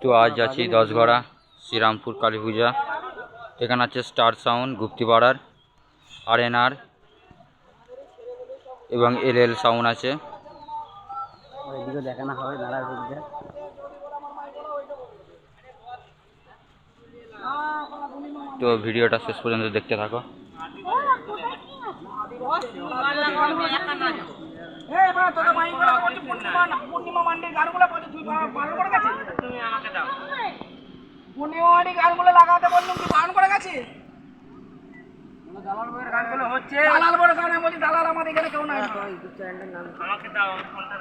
তো আজ আছি দশগড়া শ্রীরামপুর কালী পূজা এখানে আছে স্টার সাউন্ড গুপ্তিপাড়ার আর এন আর এবং এল এল সাউন্ড আছে। দেখানো হবে মেলার মধ্যে তো ভিডিওটা শেষ পর্যন্ত দেখতে থাকো। পূর্ণিমা মান্ডির গানগুলো বলি বারণ করে গেছিস? তুমি আমাকে দাও। পূর্ণিমা মান্ডির গানগুলো লাগাতে বললাম তুই বারণ করে গেছিস গানগুলো হচ্ছে। দালাল বড় গান বলছি দালাল আমাদের এখানে কেউ নাই। আমাকে দাও ফোনটা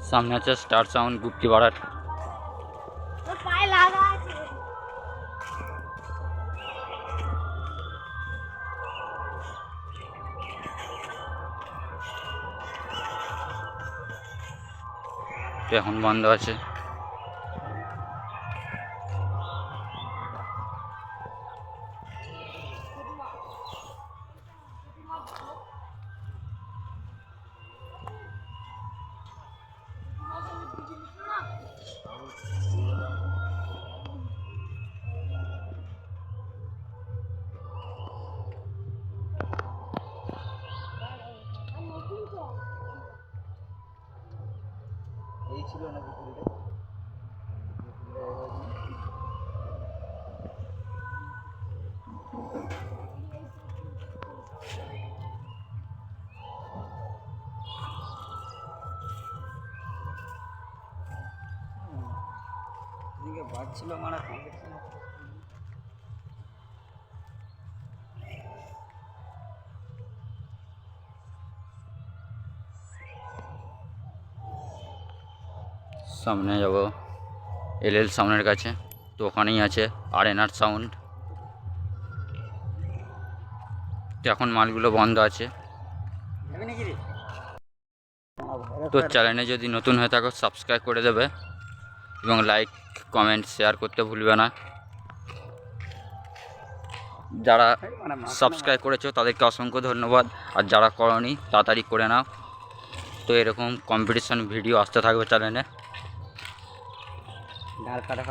সামনে আছে স্টার সাউন্ড পায়ে লাগা আছে। এখন বন্ধ আছে। ছিল নাকি পুরীতে এদিকে বাজছিল মারা সামনে যাব, এল এল সাউন্ডের কাছে। তো ওখানেই আছে আর এন আর সাউন্ড। তো এখন মালগুলো বন্ধ আছে। তো চ্যানেলে যদি নতুন হয়ে থাকো, সাবস্ক্রাইব করে দেবে এবং লাইক, কমেন্ট, শেয়ার করতে ভুলবে না। যারা সাবস্ক্রাইব করেছ, তাদেরকে অসংখ্য ধন্যবাদ। আর যারা করনি, তাড়াতাড়ি করে নাও। তো এরকম কম্পিটিশন ভিডিও আসতে থাকবে চ্যানেলে। ডাল কাটা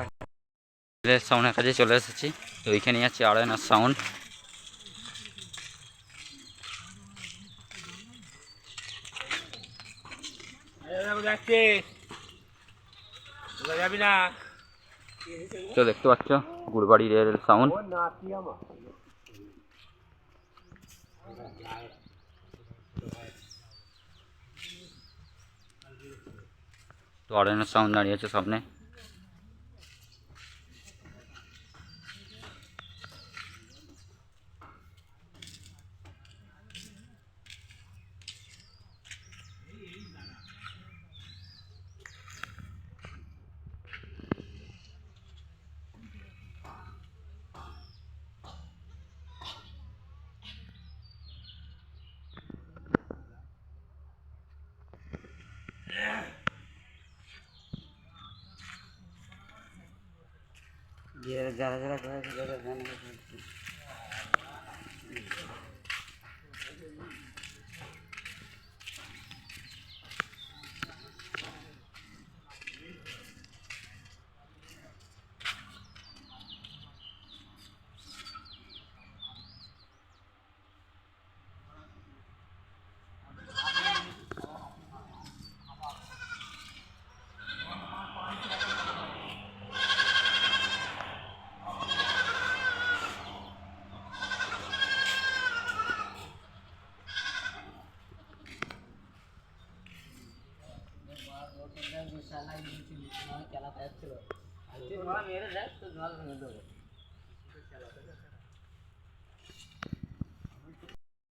সাউন্ডের কাছে চলে এসেছি। তো ওইখানেই আছে আর এন আর সাউন্ড তো দেখতে পাচ্ছ গুড়বাড়ি রেল সাউন্ড তো আর এন সাউন্ড দাঁড়িয়ে আছে সামনে। যারা যারা করেছে चलाता है चलो मेरे तो